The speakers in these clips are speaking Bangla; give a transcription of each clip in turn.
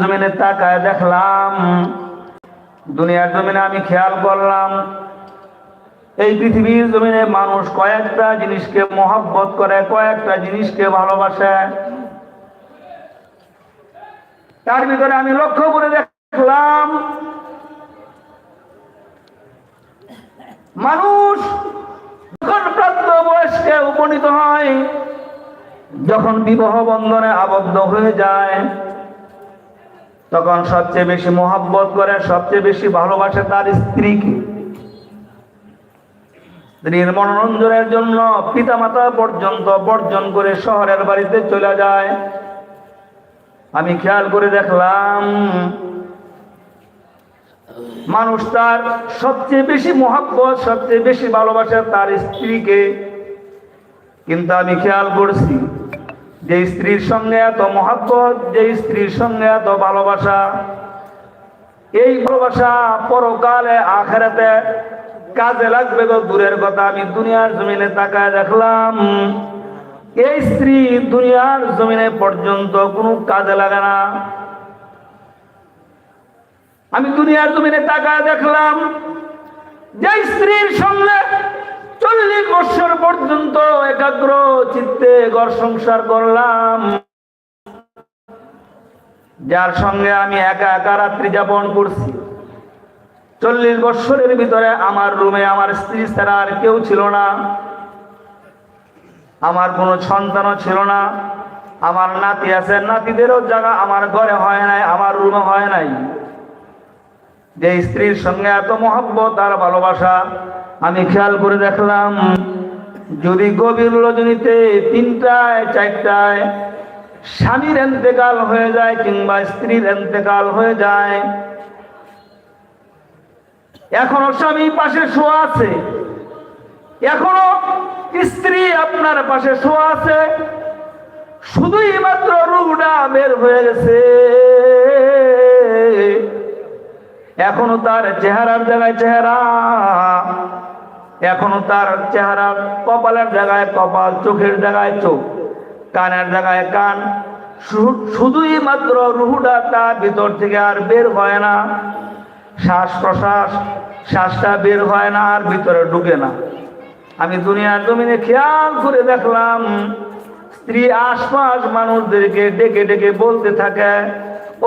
জমিনে তাকায় দেখলাম, দুনিয়ার জমিনে আমি খেয়াল করলাম, এই পৃথিবীর জমিনে মানুষ কয়েকটা জিনিসকে মহব্বত করে, কয়েকটা জিনিসকে ভালোবাসে। তার ভিতরে আমি লক্ষ্য করে দেখলাম, মানুষ যখন প্রাপ্ত বয়স্কে উপনীত হয়, যখন বিবাহ বন্ধনে আবদ্ধ হয়ে যায় তখন সবচেয়ে বেশি মোহাব্বত করে, সবচেয়ে বেশি ভালোবাসে তার স্ত্রীকে। স্ত্রীর মনোরঞ্জনের জন্য পিতামাতা পর্যন্ত বর্জন করে শহরের বাড়িতে চলে যায়। আমি খেয়াল করে দেখলাম, মানুষ তার সবচেয়ে বেশি মহাব্বত, সবচেয়ে বেশি ভালোবাসে তার স্ত্রীকে। কিন্তু আমি খেয়াল করছি যে স্ত্রীর সঙ্গে এত মহাব্বত, যে স্ত্রীর সঙ্গে এত ভালোবাসা, এই ভালোবাসা পরকালে, আখেরাতে কাজে লাগবে তো দূরের কথা। আমি দুনিয়ার জমিনে তাকায় দেখলাম, এই স্ত্রী দুনিয়ার জমিনে পর্যন্ত কোনো কাজে লাগে না। আমি দুনিয়ার জমিনে তাকায় দেখলাম, যে স্ত্রীর সঙ্গে চল্লিশ বছর পর্যন্ত একাগ্র চিত্তে ঘর সংসার করলাম। যার সঙ্গে আমি একা একা রাত্রি যাপন করছি। চল্লিশ বছরের ভিতরে আমার রুমে আমার স্ত্রী ছাড়া আর কেউ ছিল না। আমার কোনো সন্তানও ছিল না। আমার নাতি আছে, নাতিদেরও জায়গা আমার ঘরে হয় নাই, আমার রুমে হয় নাই। যে স্ত্রীর সঙ্গে এত মহব্বত আর ভালোবাসা, আমি খেয়াল করে দেখলাম, যদি গভীর রজনীতে তিনটায়, চারটায় স্বামীর এন্তেকাল হয়ে যায় কিংবা স্ত্রীর এন্তেকাল হয়ে যায়, এখনও স্বামী পাশে শোয়া আছে, এখনও স্ত্রী আপনার পাশে শোয়া আছে, শুধুই মাত্র রুহটা বের হয়ে গেছে। এখনও তার চেহারার জায়গায় চেহারা। এখনও তার চেহারা কপালের জায়গায় কপাল, চোখের জায়গায় চোখ, কানের জায়গায় কান। শুধুই মাত্র রুহুটা তার ভিতর থেকে আর বের হয় না। শ্বাস প্রশ্বাস, শ্বাসটা বের হয় না আর ভিতরে ঢুকে না। আমি দুনিয়ার জমিনে খেয়াল করে দেখলাম, স্ত্রী আশপাশ মানুষদেরকে ডেকে ডেকে বলতে থাকে,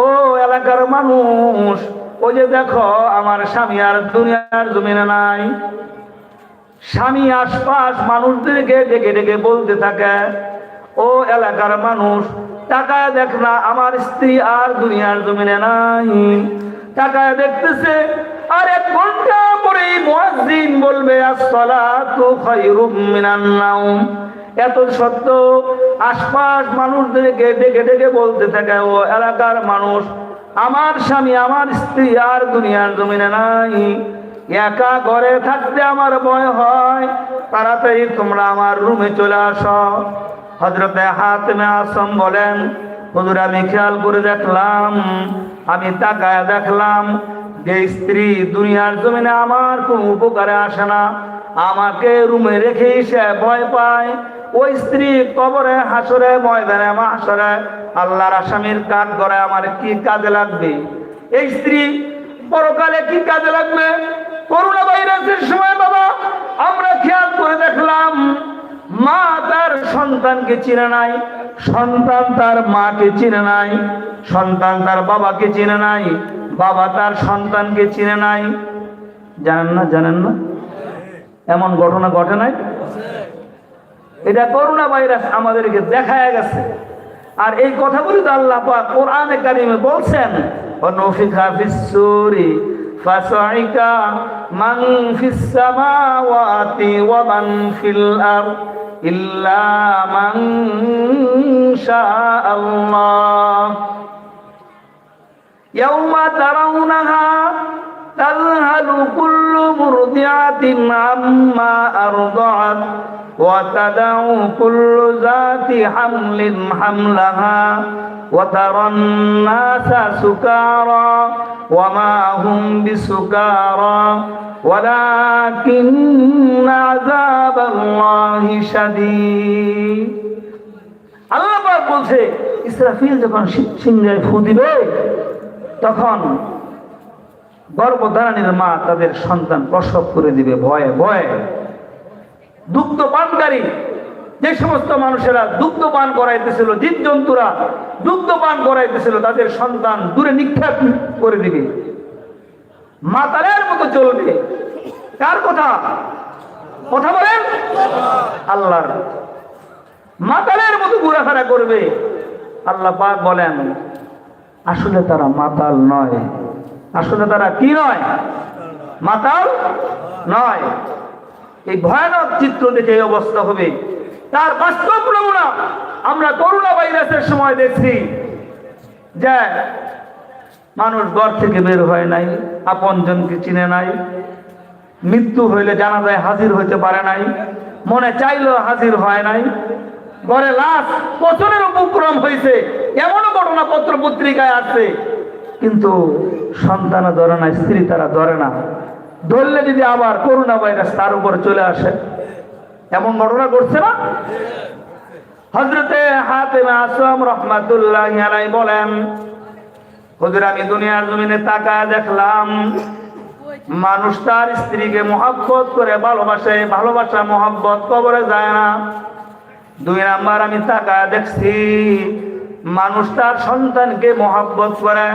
ও এলাকার মানুষ ও যে দেখো, আমার স্বামী আর দুনিয়ার জমিনে নাই। স্বামী আশপাশ মানুষদেরকে ডেকে ডেকে বলতে থাকে, ও এলাকার মানুষ টাকায় দেখ না, আমার স্ত্রী আর দুনিয়ার জমিনে নাই। টাকায় দেখতেছে, আর এক ঘণ্টা পরেই মুয়াজ্জিন বলবে, আসসালাতু খায়রুম মিনান নাওম। এত সত্য, আশপাশ মানুষদেরকে ডেকে ডেকে বলতে থাকে, ও এলাকার মানুষ আমার স্বামী, আমার স্ত্রী আর দুনিয়ার জমিনে নাই। একা ঘরে থাকতে আমার ভয় হয়। তাড়াতাড়ি তোমরা আমার রুমে চলে আসো। হজরতে হাতমে আসম বলেন, হুজুর, আমি খেয়াল করে দেখলাম, আমি তাকায় দেখলাম যে স্ত্রী দুনিয়ার জমিনে আমার কোনো উপকারে আসে না। আমাকে রুমে রেখেই সে ভয় পায়। ওই স্ত্রী কবরে, হাসরে, ময়দানে মাসরে আল্লাহর আসামির কাঠ করে আমার কি কাজে লাগবে? এই স্ত্রী, পরকালে কি কাজে লাগবে? করোনা ভাইরাসের সময় বাবা, আমরা খেয়াল করে দেখলাম, মা তার সন্তানকে চিনে নাই, সন্তান তার মাকে চিনে নাই, সন্তান তার বাবাকে চিনে নাই, বাবা তার সন্তানকে চিনে নাই। জানেন না জানেন না? এমন ঘটনা ঘটে নাই? এটা করোনা ভাইরাস আমাদেরকে দেখা গেছে। আর এই কথাগুলি তো আল্লাহ কোরআনে কারিমে বলছেন ইয়াউমা তারাউনাহা تذهل كل مرضعة عما أرضعت وتدع كل ذات حمل حملها وترى الناس سكارى وما هم بسكارى ولكن عذاب الله شديد আল্লাহ পাক পাক বলছে ইসরাফিল যখন সি- সিংহায় ফু দিবে তখন গর্ভধারণীর মা তাদের সন্তান প্রসব করে দিবে, ভয়ে ভয়ে। দুগ্ধ পানকারী যে সমস্ত মানুষেরা দুগ্ধ পান করাইতেছিল, জীবজন্তুরা দুগ্ধ পান করাইতেছিল, তাদের সন্তান দূরে নিক্ষেপ করে দিবে। মাতালের মতো চলবে। কার কথা? কথা বলেন? আল্লাহর। মাতালের মতো ঘোরাফেরা করবে। আল্লাহ পাক বলেন, আসলে তারা মাতাল নয়। আসলে তারা কি নয়? মাতাল নয়। এই ভয়ানক চিত্র দেখে এই অবস্থা হবে। তার বাস্তব নমুনা আমরা করোনা ভাইরাসের সময় দেখছি যে মানুষ ঘর থেকে বের হয় নাই, আপনজনকে চিনে নাই, মৃত্যু হইলে জানা যায় হাজির হইতে পারে নাই, মনে চাইলেও হাজির হয় নাই। ঘরে লাশ, পচনের উপক্রম হয়েছে এমনও ঘটনা পত্র পত্রিকায় আছে। কিন্তু সন্তানও ধরে না, স্ত্রী তারা ধরে না। ধরলে যদি আবার করোনা ভাইরাস তার উপরে চলে আসে, এমন ঘটনা ঘটছে না? হজরতে আসলাম রহমাতুল্লাহ বলেন আমি দুনিয়ার জমিনে তাকায় দেখলাম, মানুষ তার স্ত্রীকে মহাব্বত করে ভালোবাসে, ভালোবাসা, মহাব্বত কবরে যায় না। দুই নাম্বার আমি তাকায় দেখছি, মানুষ তার সন্তানকে মহাব্বত করে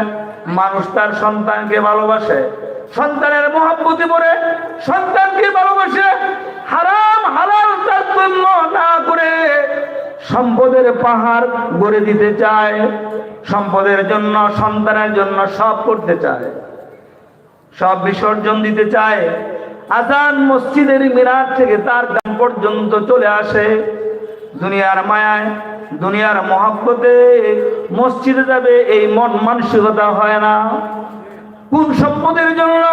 মানুষ তার সন্তানকে ভালোবাসে, সন্তানের মহাব্বতি পড়ে, সন্তানকে ভালোবাসে, হারাম, হালাল তারতম্য না করে সম্পদের পাহাড় গড়ে দিতে চায়, সম্পদের জন্য, সন্তানের জন্য সব করতে চায়, সব বিসর্জন দিতে চায়। আজান মসজিদের মিনার থেকে তার গান পর্যন্ত চলে আসে। দুনিয়ার মায়ায় দুনিয়ার মহাব্বতে মসজিদে যাবে, এই মন মানসিকতা হয় না। কোন সম্পদের জন্য,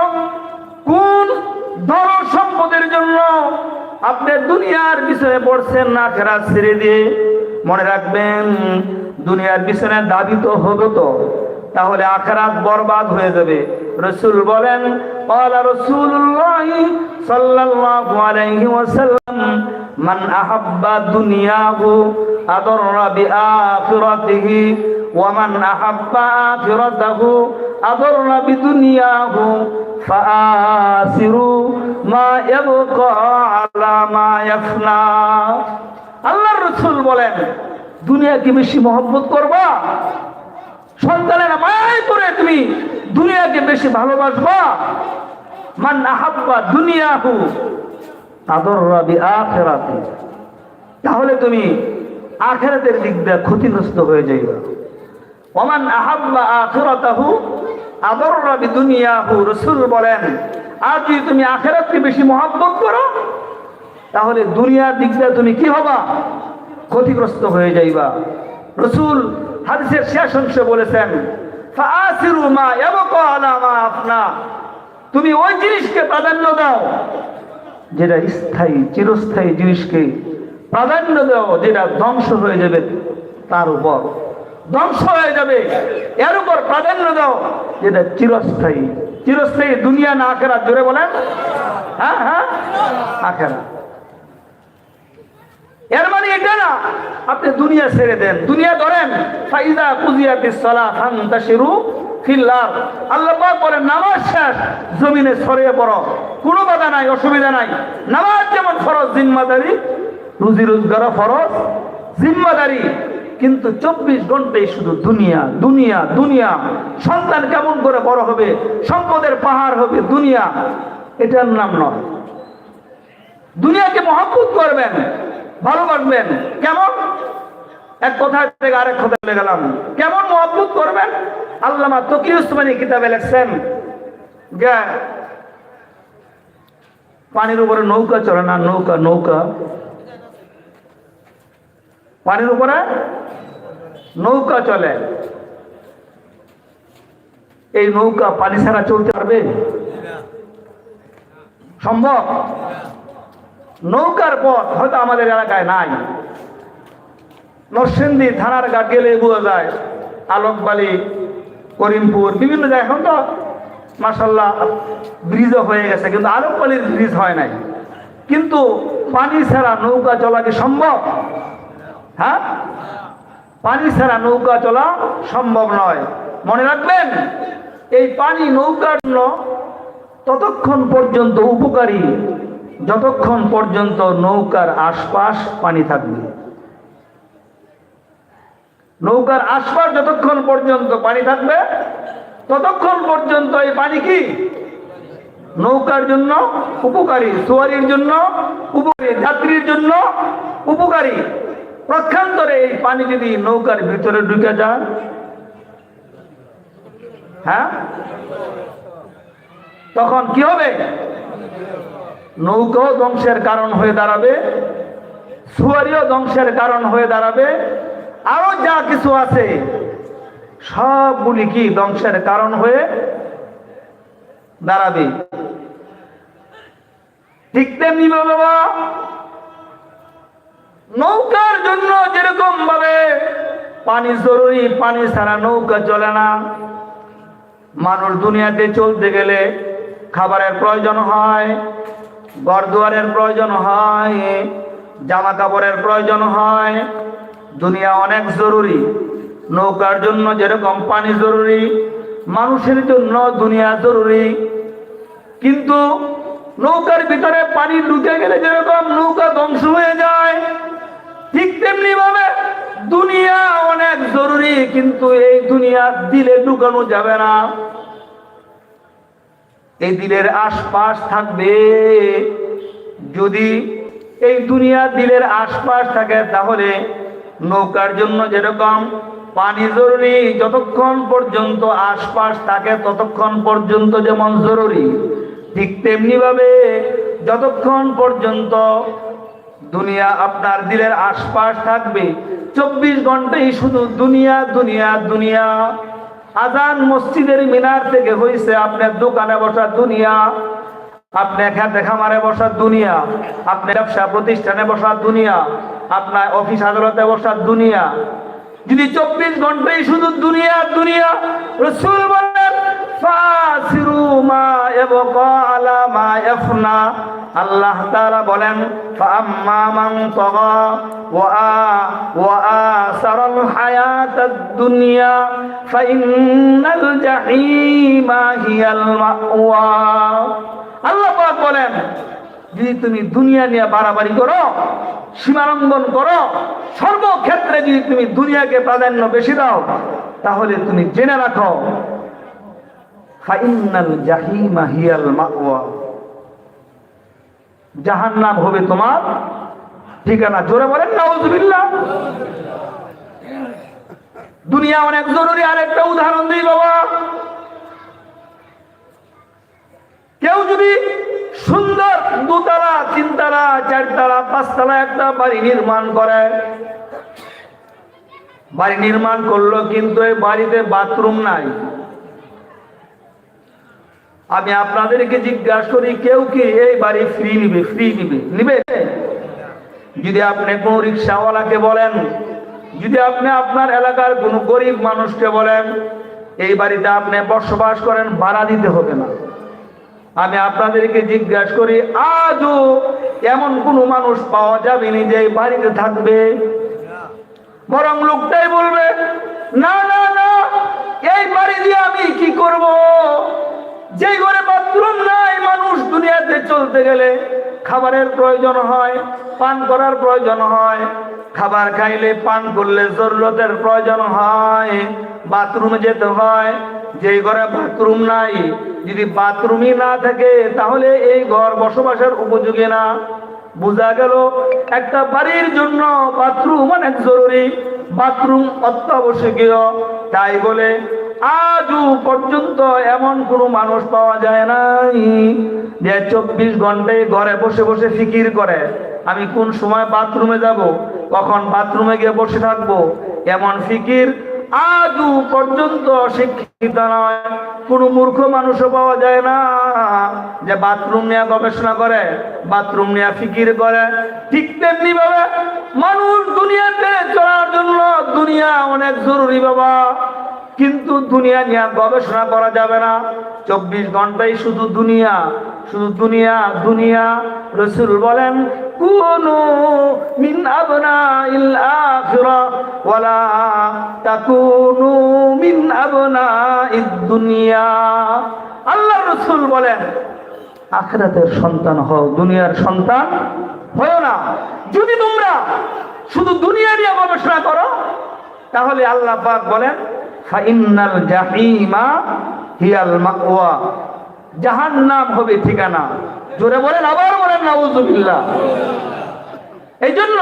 কোন ধর সম্পদের জন্য আপনি দুনিয়ার বিষয়ে পড়ছেন না খেরা ছেড়ে দিয়ে? মনে রাখবেন, দুনিয়ার পিছনে দাবি তো হতো তো। তাহলে আখেরাত বরবাদ হয়ে যাবে। রসুল বলেন পালা রসুল্লাহ সাল্লাল্লাহু আলাইহি ওয়াসাল্লাম মান আহাব্বা دنياه আদররা বিআখিরাতিহি ومن মান আহাব্বা আখিরাতাহু بدنياه বিদুনিয়াহু ما يبقى على ما يفنى ইয়াফনা। আল্লাহর রাসূল বলেন, দুনিয়াকে বেশি মহব্বত করবা, সন্তানের মায় করে তুমি দুনিয়াকে বেশি ভালোবাসবা। মান আহাব্বা দুনিয়াহু আখেরাতে তাহলে তুমি আখেরাতের দিক দিয়ে ক্ষতিগ্রস্ত হয়ে যাইবা। ওমান আহাব্বা আখিরাতাহু আদর রবি দুনিয়াহু রসুল বলেন, আর যদি তুমি আখেরাতকে বেশি মহাব্বত করো, তাহলে দুনিয়ার দিক দিয়ে তুমি কি হবা? ক্ষতিগ্রস্ত হয়ে যাইবা। রসুল হাদিসের শেষ অংশে বলেছেন তুমি ওই জিনিসকে প্রাধান্য দাও যেটা স্থায়ী, চিরস্থায়ী জিনিসকে প্রাধান্য দাও যেটা ধ্বংস হয়ে যাবে তার উপর। ধ্বংস হয়ে যাবে, এর উপর প্রাধান্য দাও যেটা চিরস্থায়ী। চিরস্থায়ী দুনিয়া না আখেরা, জোরে বলেন। হ্যাঁ হ্যাঁ আখেরা। এর মানে এটা না, আপনি দুনিয়া ছেড়ে দেন। দুনিয়া ধরেন ফাইদা কুজিয়াতিস সালাহ ফান্তাশিরু ফিল্লার। আল্লাহ বলেন নামাজ শেষ, জমিনে ছড়িয়ে পড়ো। কোনো বাধা নাই, অসুবিধা নাই। নামাজ যেমন ফরজ, জিম্মাদারি, রুজি রোজগার ফরজ, জিম্মাদারি। কিন্তু চব্বিশ ঘন্টাই শুধু দুনিয়া দুনিয়া দুনিয়া। সন্তান কেমন করে বড় হবে? সম্পদের পাহাড় হবে, দুনিয়া। এটার নাম নয়। দুনিয়াকে মহব্বত করবেন, ভালোবাসবেন। কেমন? এক কথা থেকে আরেক কথা বলে গেলাম। কেমন মহব্বত করবেন? আল্লামা তকি উসমানী কিতাবে লেখছেন পানির উপরে নৌকা চলে না, নৌকা নৌকা। পানির উপরে নৌকা চলে। এই নৌকা পানি ছাড়া চলতে পারবে? সম্ভব? নৌকার পথ হয়তো আমাদের এলাকায় নাই। নরসিংদী থানার গা গেলে বোঝা যায়। আলোকবালি, করিমপুর, বিভিন্ন জায়গায়। এখন তো মাসাল্লাহ ব্রিজও হয়ে গেছে, কিন্তু আলোকবালির ব্রিজ হয় নাই। কিন্তু পানি ছাড়া নৌকা চলা কি সম্ভব? হ্যাঁ? পানি ছাড়া নৌকা চলা সম্ভব নয়। মনে রাখবেন, এই পানি নৌকার জন্য ততক্ষণ পর্যন্ত উপকারী। যতক্ষণ পর্যন্ত নৌকার আশপাশ পানি থাকবে। নৌকার আসবার যতক্ষণ পর্যন্ত পানি থাকবে, ততক্ষণ পর্যন্ত এই পানি কি? নৌকার জন্য উপকারী, সোয়ারির জন্য উপকারী, যাত্রীর জন্য উপকারী। প্রক্ষান্তরে এই পানি যদি নৌকার ভিতরে ঢুকে যায় হ্যাঁ? তখন কি হবে? নৌকাও ধ্বংসের কারণ হয়ে দাঁড়াবে, সুয়ারিও ধ্বংসের কারণ হয়ে দাঁড়াবে। আরও যা কিছু আছে, সবগুলি কি ধ্বংসের কারণ হয়ে দাঁড়াবে? ঠিক তেমনি বাবা নৌকার জন্য যেরকম ভাবে পানি জরুরি, পানি ছাড়া নৌকা চলে না। মানুষ দুনিয়াতে চলতে গেলে খাবারের প্রয়োজন হয় ঘর দুয়ারের প্রয়োজন হয় জামা কাপড়ের প্রয়োজন হয় দুনিয়া অনেক জরুরি, নৌকার জন্য যেরকম পানি জরুরি, মানুষের জন্য দুনিয়া জরুরি। কিন্তু নৌকার ভিতরে পানি ঢুকে গেলে যেরকম নৌকা ধ্বংস হয়ে যায়, ঠিক তেমনি ভাবে দুনিয়া অনেক জরুরি, কিন্তু এই দুনিয়া দিলে ঢুকানো যাবে না। এই দিলের আশপাশ থাকবে। যদি এই দুনিয়া দিলের আশপাশ থাকে তাহলে নৌকার জন্য যেরকম পানি জরুরি, যতক্ষণ পর্যন্ত আশপাশ থাকে ততক্ষণ পর্যন্ত যেমন জরুরি। ঠিক তেমনি ভাবে যতক্ষণ পর্যন্ত দুনিয়া আপনার দিলের আশপাশ থাকবে, চব্বিশ ঘন্টাই শুধু দুনিয়া দুনিয়া দুনিয়া। আজান মসজিদের মিনার থেকে হয়েছে আপনার দোকানে বসা দুনিয়া, আপনি খেতে খামারে বসা দুনিয়া, আপনি ব্যবসা প্রতিষ্ঠানে বসা দুনিয়া। আপনার অফিস আদালতে বসা দুনিয়া। যদি চব্বিশ ঘন্টাই শুধু দুনিয়া দুনিয়া, রসুল বলেন আল্লাহ দুনিয়া আল্লাহ বলেন যদি তুমি দুনিয়া নিয়ে বাড়াবাড়ি করো, সীমালঙ্ঘন করো, সর্বক্ষেত্রে যদি তুমি দুনিয়াকে প্রাধান্য বেশি দাও, তাহলে তুমি জেনে রাখো মাওয়া। জাহান্নাম হবে তোমার ঠিকানা। জোরে বলেন, নাউজুবিল্লাহ। দুনিয়া অনেক জরুরি। আরেকটা উদাহরণ দিই বাবা। কেউ যদি সুন্দর দুতলা, তিনতলা, চারতলা, পাঁচতলা একটা বাড়ি নির্মাণ করে। বাড়ি নির্মাণ করল কিন্তু এই বাড়িতে বাথরুম নাই। আমি আপনাদেরকে জিজ্ঞাসা করি, কেউ কি এই বাড়ি ফ্রি নিবে? ফ্রি নিবে? নিবে? যদি আপনি কোন রিক্সাওয়ালাকে বলেন, যদি আপনি আপনার এলাকার কোন গরিব মানুষকে বলেন, এই বাড়িতে আপনি বসবাস করেন, ভাড়া দিতে হবে না। আমি আপনাদেরকে জিজ্ঞাসা করি, আজও এমন কোন মানুষ পাওয়া যাবে যে বাড়িতে থাকবে? বরং লোকটাই বলবে, না না না, এই বাড়ি দিয়ে আমি কি করব? যে ঘরে বাথরুম নাই, মানুষ দুনিয়াতে চলতে গেলে খাবারের প্রয়োজন হয়, পান করার প্রয়োজন হয়, খাবার খাইলে পান করলে জরুরতের প্রয়োজন হয়, বাথরুমে যেতে হয় যেই ঘরে বাথরুম নাই, যদি বাথরুমই না থাকে, তাহলে এই ঘর বসবাসের উপযোগী না। বোঝা গেল, একটা বাড়ির জন্য বাথরুম অনেক জরুরি, বাথরুম অত্যাবশ্যকীয়। তাই বলে, আজও পর্যন্ত এমন কোনো মানুষ পাওয়া যায় নাই যে চব্বিশ ঘন্টায় ঘরে বসে বসে ফিকির করে। আমি কোন সময় বাথরুমে যাব, কখন বাথরুমে গিয়ে বসে থাকব, এমন ফিকির আজও পর্যন্ত অশিক্ষিত নয়। কোনো মূর্খ মানুষও পাওয়া যায় না যে বাথরুম নিয়ে গবেষণা করে, বাথরুম নিয়ে ফিকির করে। ঠিক তেমনি ভাবে মানুষ দুনিয়াতে চলার জন্য দুনিয়া অনেক জরুরি বাবা। কিন্তু দুনিয়া নিয়ে গবেষণা করা যাবে না। চব্বিশ ঘন্টাই শুধু দুনিয়া শুধু দুনিয়া দুনিয়া। রসুল বলেন, কুনু মিন আবনাইল আখিরা ওয়ালা তাকুনু মিন আবনাইদ দুনিয়া। আল্লাহ রসুল বলেন, আখরাতের সন্তান হও, দুনিয়ার সন্তান হও না। যদি তোমরা শুধু দুনিয়া নিয়ে গবেষণা করো, তাহলে আল্লাহ পাক বলেন জাহিমা হিয়াল মাওয়া জাহান্নাম হবে ঠিকানা। জোরে বলেন, আবার বলেন, নাউজুবিল্লাহ। এই জন্য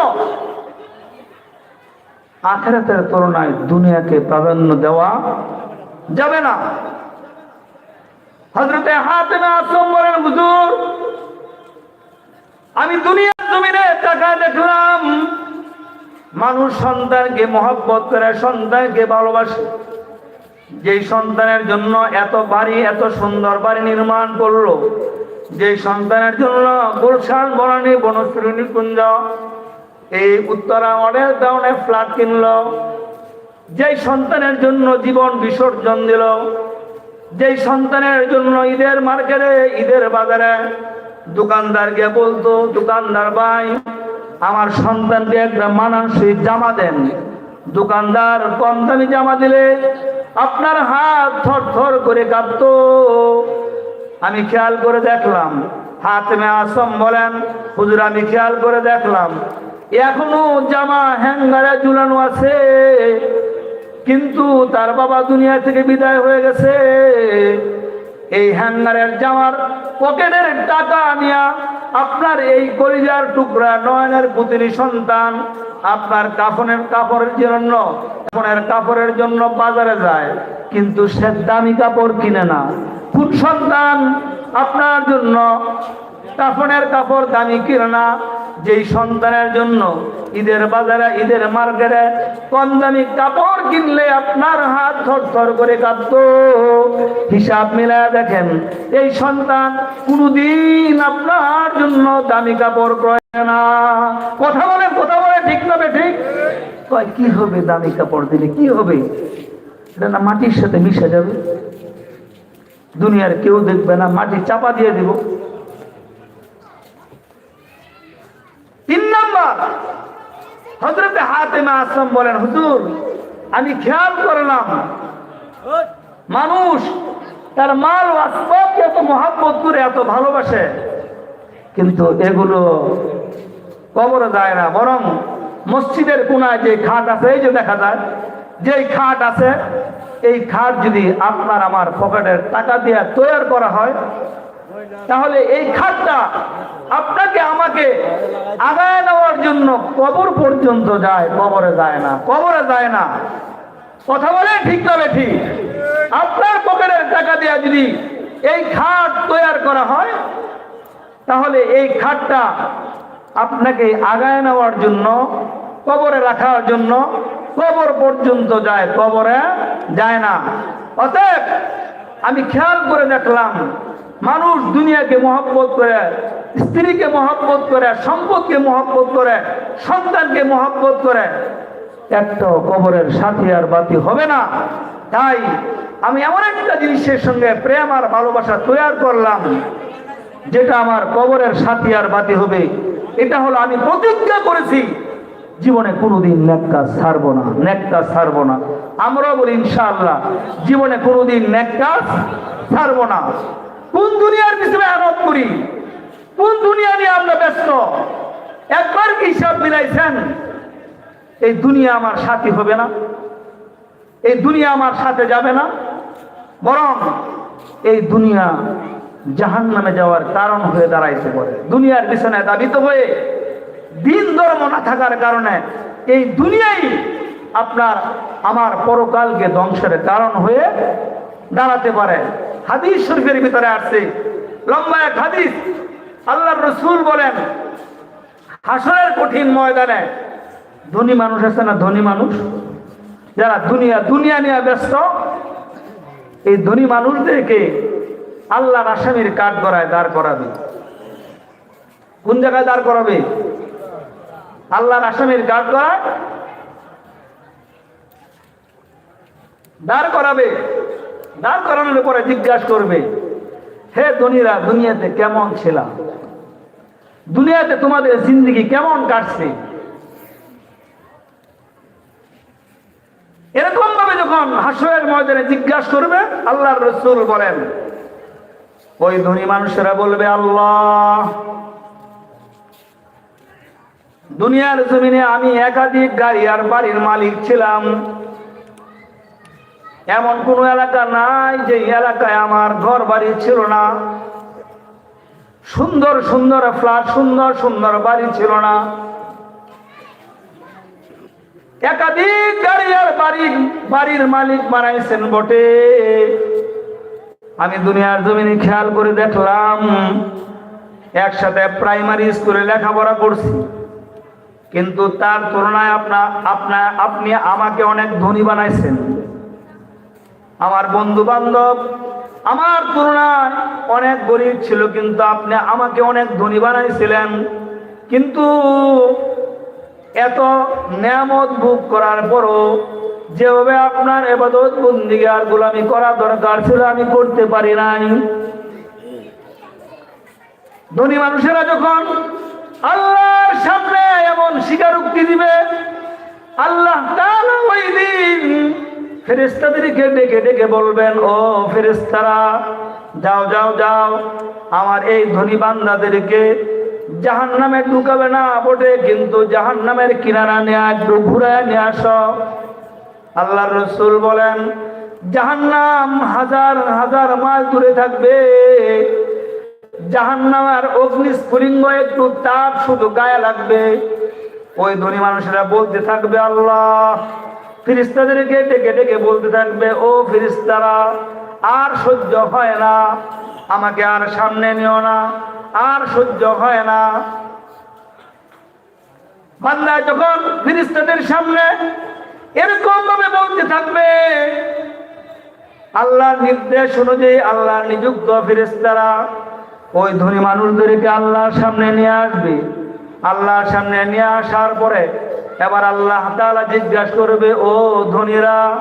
আখেরাতের তুলনায় দুনিয়াকে প্রাধান্য দেওয়া যাবে না। হজরতে হাতেমে আসম বলেন, হুজুর, আমি দুনিয়ার জমিনে টাকা দেখলাম। মানুষ সন্তানকে মহব্বত করে, সন্তানকে ভালোবাসে। যেই সন্তানের জন্য এত বাড়ি, এত সুন্দর বাড়ি নির্মাণ করল, যে সন্তানের জন্য গুলশান, বনানী, বনশ্রী, নিকুঞ্জ, এই উত্তরা মডেল টাউনে ফ্ল্যাট কিনলো, যেই সন্তানের জন্য জীবন বিসর্জন দিল, যেই সন্তানের জন্য ঈদের মার্কেটে, ঈদের বাজারে দোকানদার গিয়ে বলতো, দোকানদার ভাই, আমার সন্তানকে একটা মানানসই জামা দেন। দোকানদার কম দামি জামা দিলে আপনার হাত থর থর করে কাঁপতো আমি খেয়াল করে দেখলাম হাত মে আসম বলেন, হুজুর, আমি খেয়াল করে দেখলাম, এখনও জামা হ্যাঙ্গারে ঝুলানো আছে, কিন্তু তার বাবা দুনিয়া থেকে বিদায় হয়ে গেছে। এই হ্যাঙ্গারের জামার পকেটের টাকা নিয়া আপনার এই কলিজার টুকরা নয়নের পুতির সন্তান আপনার কাফনের কাপড়ের জন্য, কাফনের কাপড়ের জন্য বাজারে যায়, কিন্তু সে দামি কাপড় কিনে না। কোন সন্তান আপনার জন্য কাফনের কাপড় দামি কিনে না? যেই সন্তানের জন্য ঈদের বাজারে, ঈদের মার্কেটে কম দামি কাপড় কিনলে আপনার হাত থর থর করে কাঁপত। হিসাব মিলায় দেখেন, এই সন্তান কোনোদিন আপনার জন্য দামি কাপড় ক্রয় না। কথা বলেন, কথা বলে ঠিক নবে ঠিক? কয়, কি হবে দামি কাপড় দিলে, কি হবে? এটা না মাটির সাথে মিশে যাবে? দুনিয়ার কেউ দেখবে না, মাটি চাপা দিয়ে দিব। তিন নম্বর হজরতে হাতেমা আসলাম বলেন, হুজুর, আমি খেয়াল করলাম। মানুষ তার মাল আসবাবকে এত মহাব্বত করে, এত ভালোবাসে। কিন্তু এগুলো কবরে যায় না, বরং মসজিদের কোনায় যে খাট আছে, এই যে দেখা যায়, যেই খাট আছে, এই খাট যদি আপনার আমার পকেটের টাকা দিয়ে তৈরি করা হয়, তাহলে এই খাটটা আপনাকে আমাকে আগায় নেওয়ার জন্য কবর পর্যন্ত যায়, কবরে যায় না, কবরে যায় না। কথা বলে ঠিক তবে ঠিক? আপনার পকেটের টাকা দিয়ে যদি এই খাট তৈরি করা হয়, তাহলে এই খাটটা আপনাকে আগায় নেওয়ার জন্য, কবরে রাখার জন্য কবর পর্যন্ত যায়, কবরে যায় না। অতএব আমি খেয়াল করে দেখলাম, মানুষ দুনিয়াকে মহব্বত করে স্ত্রীকে মহব্বত করে, সম্পদকে মহব্বত করে, সন্তানকে মহব্বত করে একটা কবরের সাথী আর বাতি হবে না। তাই আমি এমন একটা জিনিসের সঙ্গে প্রেম আর ভালোবাসা তৈয়ার করলাম, যেটা আমার কবরের সাথী আর বাতি হবে। এটা হলো আমি প্রতিজ্ঞা করেছি, জীবনে কোনোদিন নেক কাজ ছাড়বো না নেক কাজ ছাড়বো না। আমরা বলি, ইনশাআল্লাহ, জীবনে কোনোদিন নেক কাজ ছাড়বো না। কোন দুনিয়ার পিছনে আরোপ করি কোন দুনিয়া নিয়ে আমরা ব্যস্ত? একবার কি হিসাব মিলাইছেন? এই দুনিয়া আমার সাথী হবে না। এই দুনিয়া আমার সাথে যাবে না। বরং এই দুনিয়া জাহান নামে যাওয়ার কারণ হয়ে দাঁড়াইতে পারে। দুনিয়ার পিছনে দাবিত হয়ে দিন ধর্ম না থাকার কারণে এই দুনিয়াই আপনার আমার পরকালকে ধ্বংসের কারণ হয়ে দাঁড়াতে পারে। হাদিস শরীফের ভিতরে আসছে, লম্বা এক হাদিস আল্লাহ রসুল বলেন, হাসরের কঠিন ময়দানে ধনী মানুষ আছে না ধনী মানুষ? যারা দুনিয়া দুনিয়া নিয়ে ব্যস্ত, এই ধনী মানুষদেরকে আল্লাহর আসামির কাঠ গড়ায় দাঁড় করাবে। কোন জায়গায় দাঁড় করাবে? আল্লাহর আসামির কাঠ গড়ায় দাঁড় করাবে। দাঁড় করানোর পরে জিজ্ঞাসা করবে হে ধনীরা, দুনিয়াতে কেমন ছিলাম? দুনিয়াতে তোমাদের জিন্দগি কেমন কাটছে? এরকম ভাবে যখন হাসরের ময়দানে জিজ্ঞাসা করবে, আল্লাহর রসুল বলেন, ওই ধনী মানুষেরা বলবে, আল্লাহ, দুনিয়ার জমিনে আমি একাধিক গাড়ি আর বাড়ির মালিক ছিলাম। এমন কোন এলাকা নাই যে এলাকায় আমার ঘর বাড়ি ছিল না। সুন্দর সুন্দর ফ্ল্যাট, সুন্দর সুন্দর বাড়ি ছিল না। একাধিক গাড়ি আর বাড়ি, বাড়ির মালিক বানাইছেন বটে। আমি দুনিয়ার জমিনে খেয়াল করে দেখলাম, একসাথে প্রাইমারি স্কুলে লেখাপড়া করছি। কিন্তু তার তুলনায় আপনা আপনা আপনি আমাকে অনেক ধনী বানাইছেন। আমার বন্ধু বান্ধব আমার তুলনায় অনেক গরিব ছিল কিন্তু আপনি আমাকে অনেক ধনী বানাইছিলেন। কিন্তু এত নিয়ামত ভোগ করার পরও যেভাবে আপনার এবাদত বন্দিগার গোলামি করা দরকার ছিল আমি করতে পারি নাই। ধনী মানুষেরা যখন আল্লাহর সামনে এমন স্বীকারোক্তি দিবে, আল্লাহ তাআলা ওই দিন ফেরেস্তাদেরকে ডেকে ডেকে বলবেন, ও ফেরেস্তারা যাও যাও যাও। আমার এই ধনী বান্দাদেরকে জাহান নামে ঢুকাবে না বটে, কিন্তু জাহান নামের কিনারা নিয়ে একটু ঘুরায় নিয়ে আস। আল্লাহ রসুল বলেন, জাহান্নাম হাজার হাজার মাইল দূরে থাকবে। জাহান্নামের অগ্নিস্ফুলিঙ্গ একটু তাপ শুধু গায়ে লাগবে। ওই ধনী মানুষেরা বলতে থাকবে, আল্লাহ ফিরিস্তাদেরকে ডেকে ডেকে বলতে থাকবে, ও ফিরিস্তারা, আর সহ্য হয় না। আমাকে আর সামনে নিও না। আর সহ্য হয় না। বান্দা যখন ফিরিস্তাদের সামনে এরকম ভাবে বলতে থাকবে, আল্লাহর নির্দেশ অনুযায়ী আল্লাহর নিযুক্ত ফিরিস্তারা ওই ধনী মানুষদেরকে আল্লাহর সামনে নিয়ে আসবে। আল্লাহর সামনে নিয়ে আসার পরে এবার আল্লাহ তালা জিজ্ঞাসা করবে, ও ধনীরা,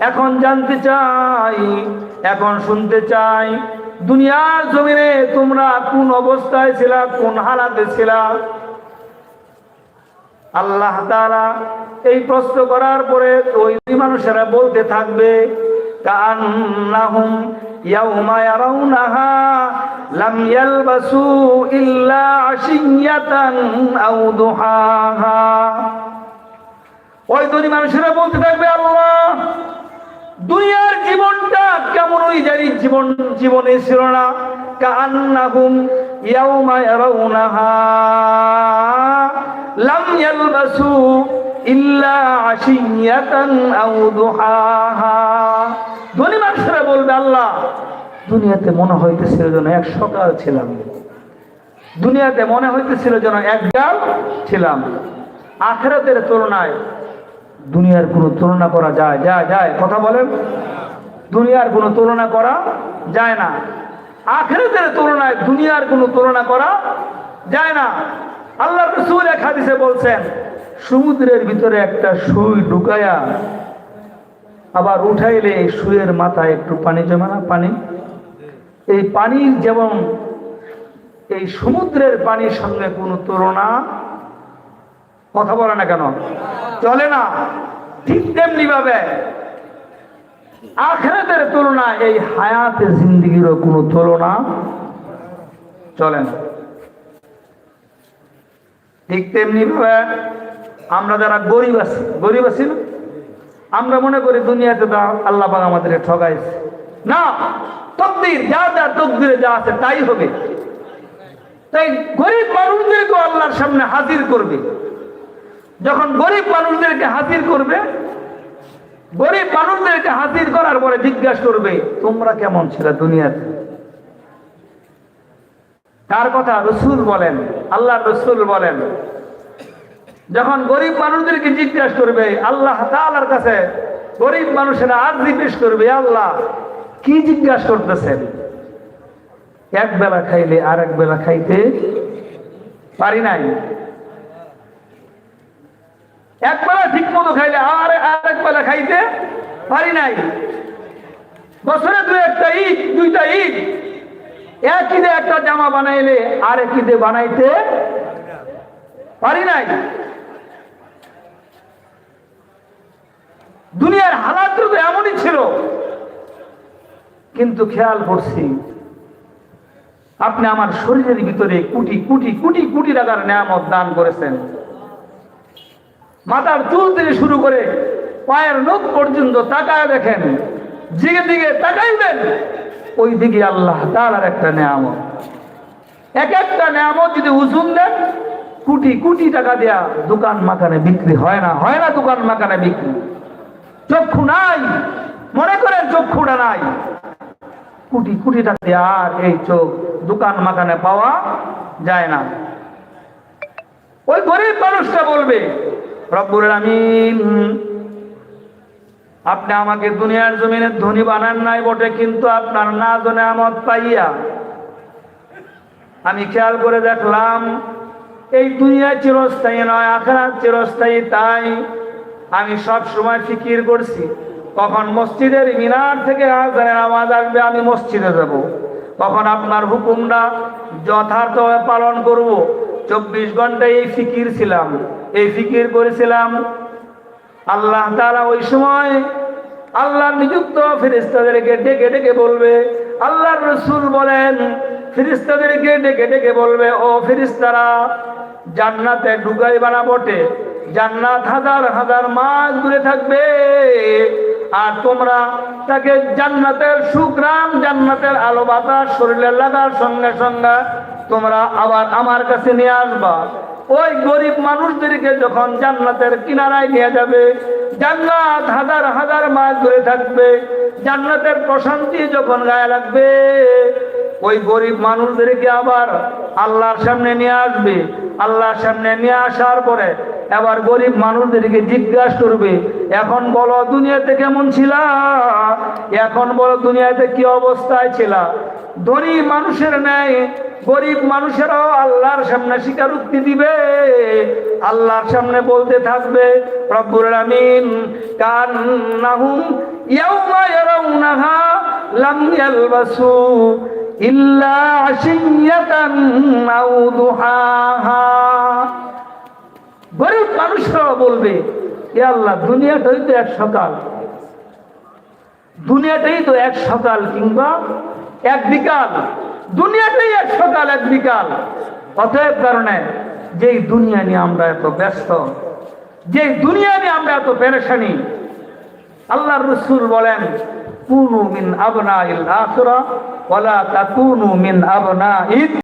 এখন জানতে চাই, এখন শুনতে চাই, দুনিয়ার জমিনে তোমরা কোন অবস্থায় ছিলা, কোন হালাতে ছিলা? আল্লাহ তাআলা এই প্রশ্ন করার পরে ওই মানুষেরা বলতে থাকবে লাম ইয়ালবাসু ইল্লা আশিয়াতান আও দুহাহা। ওই ধনী মানুষেরা বলতে থাকবে, আল্লাহ, দুনিয়ার জীবনটা কেমন ওই জানি জীবন, জীবনে ছিল না। কান্নাহুম ইয়াউমা ইয়ারাউনাহা। লাম ইয়ালবাসু ইল্লা আশিয়াতান আও দুহাহা। ধনী মানুষেরা বলবে, আল্লাহ দুনিয়াতে মনে হইতেছিল যেন এক সকাল ছিলাম। দুনিয়াতে মনে হইতেছিল যেন এক গাল ছিলাম। আখেরাতের তুলনায় দুনিয়ার কোনো তুলনা করা যায় যায় যায়। কথা বলেন। দুনিয়ার কোনো তুলনা করা যায় না। আখেরাতের তুলনায় দুনিয়ার কোনো তুলনা করা যায় না। আল্লাহ রসুল এক হাদিসে বলছেন, সমুদ্রের ভিতরে একটা সুই ঢুকায়া আবার উঠাইলে এই সুয়ের মাথায় একটু পানি জমে না? পানি? এই পানির যেমন, এই সমুদ্রের পানির সঙ্গে কোনো তুলনা কথা বলে না কেন? চলে না। ঠিক তেমনি ভাবে আখেরাতের তুলনা এই হায়াতে জিন্দিগিরও কোনো তুলনা চলে না। ঠিক তেমনি ভাবে আমরা যারা গরিব আছি গরিব আছি না? আমরা মনে করি দুনিয়াতে আল্লাহ আমাদের ঠগাইছে না! তকদির, যা যা তকদিরে যা আছে তাই হবে। তাই গরিব আল্লাহর সামনে হাজির করবে। যখন গরিব মানুষদেরকে হাজির করবে, গরিব মানুষদেরকে হাজির করার পরে জিজ্ঞাসা করবে, তোমরা কেমন ছিল দুনিয়াতে? কার কথা রসুল বলেন আল্লাহ রসুল বলেন, যখন গরিব মানুষদেরকে জিজ্ঞাসা করবে, আল্লাহ তাআলার কাছে গরিব মানুষেরা আর্জি পেশ করবে আল্লাহ কি জিজ্ঞাসা করতেছেন? এক বেলা খাইলে আর এক বেলা খাইতে পারি নাই। এক বেলা ঠিক মতো খাইলে আর এক বেলা খাইতে পারি নাই। বছরে দু একটা ঈদ, দুইটা ঈদ। এক ঈদে একটা জামা বানাইলে আর এক ঈদে বানাইতে পারি নাই। দুনিয়ার হালাত এমনই ছিল কিন্তু খেয়াল করছি, আপনি আমার শরীরের ভিতরে কোটি কোটি কোটি কোটি টাকার নিয়ামত দান করেছেন। মাথার চুল থেকে শুরু করে পায়ের নখ পর্যন্ত তাকায় দেখেন, দিকে দিকে তাকাইবেন ওই দিকে আল্লাহ তাআলার একটা নিয়ামত। এক একটা নিয়ামত যদি উজুন দেন, কোটি কোটি টাকা দেয়া দোকান মাকানে বিক্রি হয় না হয় না দোকান মাকানে বিক্রি। চক্ষু নাই, মনে করেন চক্ষুটা নাই। কোটি কোটি টাকা দিয়ে আর এই চোখ দোকান মাকানে পাওয়া যায় না। ওই গরিব মানুষটা বলবে রব্বুর আমিন আপনি আমাকে দুনিয়ার জমিনে ধনী বানান নাই বটে, কিন্তু আপনার না জনে আমত পাইয়া আমি খেয়াল করে দেখলাম, এই দুনিয়া চিরস্থায়ী নয়, আখেরাত চিরস্থায়ী, তাই আমি সব সময় ফিকির করছি। কখন মসজিদের মিনার থেকে আজানের আওয়াজ আসবে, আমি মসজিদে যাব। কখন আপনার হুকুমটা যথার্থভাবে পালন করব, চব্বিশ ঘণ্টা এই ফিকির ছিলাম। এই ফিকির করেছিলাম আল্লাহ তারা ওই সময় আল্লাহ নিযুক্ত ফেরেশতাদেরকে ডেকে ডেকে বলবে, আল্লাহর রসুল বলেন ফিরিস্তাদেরকে ডেকে ডেকে বলবে, ও ফেরেশতারা, জান্নাতে ঢুকাই বানা বটে, জান্নাত হাজার হাজার মাস দূরে থাকবে আর তোমরা তাকে জান্নাতের সুগ্রাম, জান্নাতের আলো বাতাস শরীরে লাগার সঙ্গে সঙ্গে তোমরা আবার আমার কাছে নিয়ে আসবা। ওই গরিব মানুষদেরকে যখন জান্নাতের কিনারায় নিয়ে যাবে, জান্নাত হাজার হাজার মাস ধরে থাকবে, জান্নাতের প্রশান্তি যখন গায়ে লাগবে ওই গরিব মানুষদেরকে আবার আল্লাহর সামনে নিয়ে আসবে। আল্লাহর সামনে নিয়ে আসার পরে এবার গরিব মানুষদেরকে জিজ্ঞাসা করবে, এখন বলো দুনিয়াতে কেমন ছিলা? এখন বলো দুনিয়াতে কি অবস্থায় ছিলা? ধনী মানুষের ন্যায় গরিব মানুষেরাও আল্লাহর সামনে স্বীকার স্বীকারোক্তি দিবে, আল্লাহর সামনে বলতে থাকবে, রব্বুল আমিন, কান্নাহুম ইয়াউমা ইয়ারাউনাহা লাম ইয়ালবাসু। আও দুহাহা। গরিব মানুষরাও বলবে আল্লাহ, দুনিয়াটাই তো এক সকাল। দুনিয়াটাই তো এক সকাল কিংবা এক বিকাল। দুনিয়াটাই এক সকাল, এক বিকাল। অতএব কারণে যেই দুনিয়া নিয়ে আমরা এত ব্যস্ত, যেই দুনিয়া নিয়ে আমরা এত পেরেশানি আল্লাহ রসুল বলেন, কুনু মিন আবনা আখরা ওয়ালা তাকুনু মিন আবনা ইদ